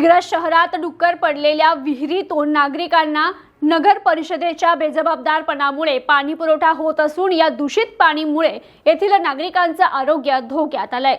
दिग्रस शहरात डुक्कर पडलेल्या विहिरीतून नागरिकांना नगर परिषदेच्या बेजबाबदारपणामुळे पाणी पुरवठा होत असून या दूषित पाणीमुळे येथील नागरिकांचं आरोग्य धोक्यात आलंय.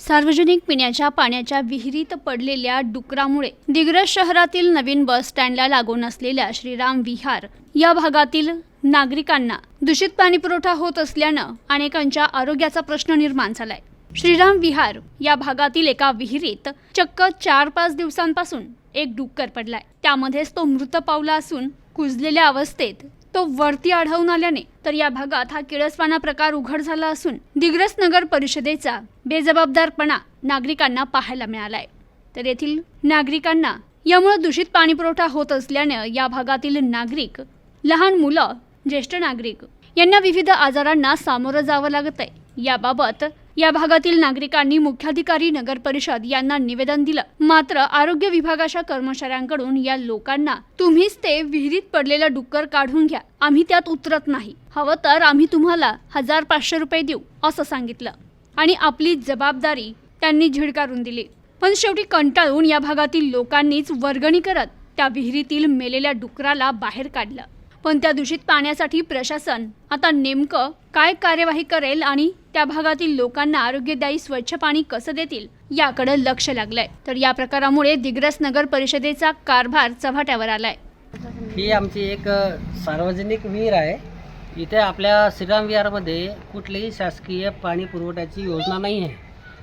सार्वजनिक पिण्याच्या पाण्याच्या विहिरीत पडलेल्या डुकरामुळे दिग्रस शहरातील नवीन बस स्टँडला लागून असलेल्या श्रीराम विहार या भागातील नागरिकांना दूषित पाणी पुरवठा होत असल्यानं अनेकांच्या आरोग्याचा प्रश्न निर्माण झालाय. श्रीराम विहार या भागातील एका विहिरीत चक्क चार पाच दिवसांपासून एक डुक्कर पडलाय. त्यामध्येच तो मृत पावला असून कुजलेल्या अवस्थेत तो वरती आढळून आल्याने तर या भागात हा किळसवाना प्रकार उघड झाला असून दिग्रस नगर परिषदेचा बेजबाबदारपणा नागरिकांना पाहायला मिळालाय. तर येथील नागरिकांना यामुळे दूषित पाणी पुरवठा होत असल्याने या भागातील नागरिक लहान मुलं ज्येष्ठ नागरिक यांना विविध आजारांना सामोरं जावं लागत आहे याबाबत या भागातील नागरिकांनी मुख्याधिकारी नगर परिषद यांना निवेदन दिलं. मात्र आरोग्य विभागाच्या कर्मचाऱ्यांकडून या लोकांना तुम्हीच ते विहिरीत पडलेलं डुक्कर काढून घ्या. आम्ही त्यात उतरत नाही. हवं तर आम्ही तुम्हाला हजार पाचशे रुपये देऊ असं सांगितलं. आणि आपली जबाबदारी त्यांनी झिडकारून दिली. पण शेवटी कंटाळून या भागातील लोकांनीच वर्गणी करत त्या विहिरीतील मेलेल्या डुकराला बाहेर काढलं. पण त्या दूषित पाण्यासाठी प्रशासन आता नेमकं काय कार्यवाही करेल आणि त्या भागातील लोकांना आरोग्यदायी स्वच्छ पाणी कसं देतील याकडे लक्ष लागलंय. तर या प्रकारामुळे दिग्रस नगर परिषदेचा कारभार चव्हाट्यावर आलाय. ही आमची एक सार्वजनिक विहीर आहे. इथे आपल्या श्रीराम विहारमध्ये कुठलीही शासकीय पाणी पुरवठ्याची योजना नाही आहे.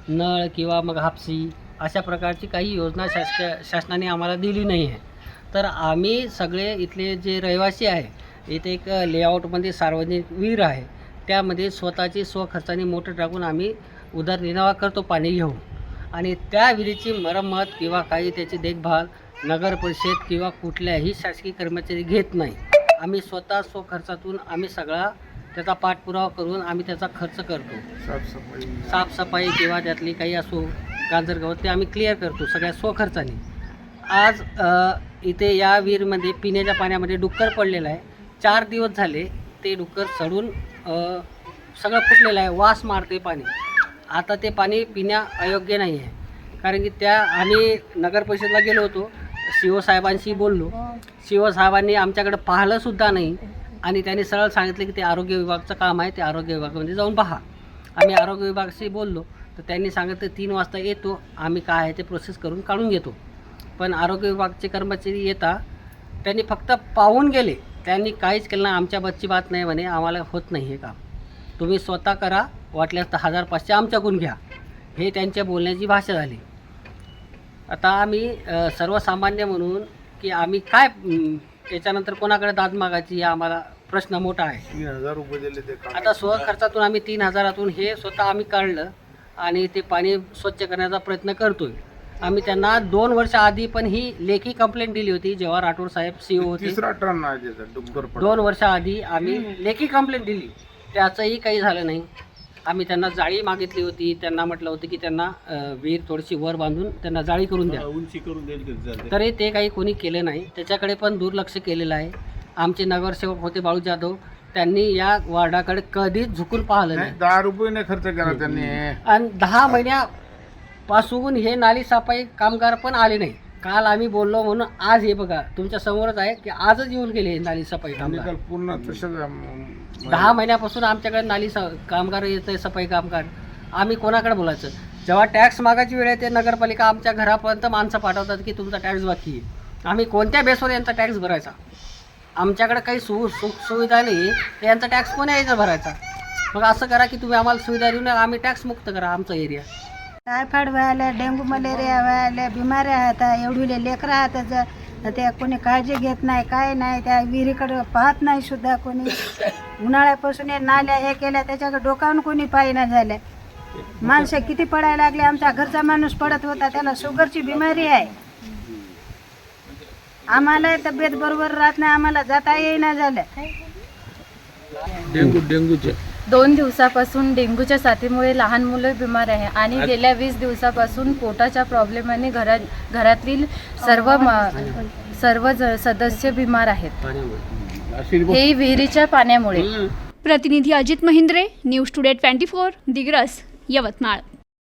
नळ किंवा मग हापसी अशा प्रकारची काही योजना शासकीय शासनाने आम्हाला दिली नाही आहे. तर आम्ही सगळे इथले जे रहिवासी आहे इथे एक लेआउटमध्ये सार्वजनिक विहीर आहे. त्यामध्ये स्वतःची स्वखर्चाने मोटर टाकून आम्ही उदरनिर्वाह करतो पाणी घेऊन. आणि त्या विहिरीची मरम्मत किंवा काही त्याची देखभाल नगर परिषद किंवा कुठल्याही शासकीय कर्मचारी घेत नाही. आम्ही स्वतः स्वखर्चातून आम्ही सगळा त्याचा पाठपुरावा करून आम्ही त्याचा खर्च करतो. साफसफाई. साफसफाई किंवा त्यातली काही असो गाजर गवत ते आम्ही क्लिअर करतो सगळ्या स्वखर्चाने. आज इथे या विहीरमध्ये पिण्याच्या पाण्यामध्ये डुक्कर पडलेलं आहे. चार दिवस झाले ते डुक्कर सडून सगळं फुटलेलं आहे. वास मारते पाणी. आता ते पाणी पिण्या अयोग्य नाही आहे. कारण की त्या आम्ही नगर परिषदला गेलो होतो. सी साहेबांशी बोललो. सी साहेबांनी आमच्याकडे पाहिलंसुद्धा नाही. आणि त्यांनी सरळ सांगितलं की ते आरोग्य विभागचं काम आहे. ते आरोग्य विभागामध्ये जाऊन पहा. आम्ही आरोग्य विभागाशी बोललो. तर त्यांनी सांगितलं तीन वाजता येतो. आम्ही काय आहे ते प्रोसेस करून काढून घेतो. पण आरोग्य विभागाचे कर्मचारी येता त्यांनी फक्त पाहून गेले. त्यांनी काहीच केलं नाही. आमच्या बच्ची बात नाही म्हणे. आम्हाला होत नाही हे काम. तुम्ही स्वतः करा. वाटल्यास तर हजार पाचशे आमच्याकडून घ्या. हे त्यांच्या बोलण्याची भाषा झाली. आता आम्ही सर्वसामान्य म्हणून की आम्ही काय अम, याच्यानंतर कोणाकडे दाद मागायची हा आम्हाला प्रश्न मोठा आहे. तीन हजार रुपये दिले ते काम. आता स्वखर्चातून आम्ही तीन हजारातून हे स्वतः आम्ही काढलं आणि ते पाणी स्वच्छ करण्याचा प्रयत्न करतोय. आम्ही त्यांना दोन वर्ष आधी पण ही लेखी कंप्लेंट दिली होती जेव्हा राठोड साहेब सीओ होते. तिसरा टर्न आहे त्याचा डुक्कर पडला. दोन वर्षाआधी आम्ही लेखी कंप्लेंट दिली. त्याचंही काही झालं नाही. आम्ही त्यांना जाळी मागितली होती. त्यांना म्हटलं होतं की त्यांना अ, विहीर थोडीशी वर बांधून त्यांना जाळी करून द्या. उंची करून चालते. तरी ते काही कोणी केलं नाही. त्याच्याकडे पण दुर्लक्ष केलेलं आहे. आमचे नगरसेवक होते बाळू जाधव. त्यांनी या वार्डाकडे कधीच झुकून पाहिलं नाही नाही. दहा रुपये नाही खर्च केला त्यांनी. आणि दहा महिन्यापासून हे नाली सफाई कामगार पण आले नाही. काल आम्ही बोललो म्हणून आज हे बघा तुमच्या समोरच आहे की आजच येऊन गेले हे नाली सफाई कामगार. पूर्ण तसंच दहा महिन्यापासून आमच्याकडे नाली स कामगार येत आहे सफाई कामगार. आम्ही कोणाकडे बोलायचं? जेव्हा टॅक्स मागायची वेळ येते नगरपालिका आमच्या घरापर्यंत माणसं पाठवतात की तुमचा टॅक्स बाकी आहे. आम्ही कोणत्या बेसवर यांचा टॅक्स भरायचा? आमच्याकडे काही सु सुख सुविधा नाही तर यांचा टॅक्स कोण्या यायचा भरायचा? मग असं करा की तुम्ही आम्हाला सुविधा देऊन आम्ही टॅक्स मुक्त करा आमचा एरिया टायफॉइड व्हायला डेंग्यू मलेरिया व्हायला बिमाऱ्या आहेत एवढीले लेकरं आहेत त्या ते कोणी काळजी घेत नाही काय नाही त्या विहिरीकडे पाहत नाही सुद्धा कोणी. उन्हाळ्यापासून हे नाल्या हे केल्या त्याच्याकडे डोकावून कोणी पाहिना झाल्या माणसं किती पडायला लागले आमच्या घरचा माणूस पडत होता त्याला शुगरची बिमारी आहे. आम्हाला तब्येत बरोबर राहत नाही आम्हाला जाता येईना झालं. डेंगू डेंगूचे. दोन दिवसापासून डेंग्यूच्या साथीमुळे लहान मुलं बिमार आहे आणि गेल्या वीस दिवसापासून पोटाच्या प्रॉब्लेमाने घरात घरातील सर्व म- सर्व ज- सदस्य बिमार आहेत. हे विहिरीच्या पाण्यामुळे. प्रतिनिधी Ajit Mahindre news today twenty four Digras Yavatmal.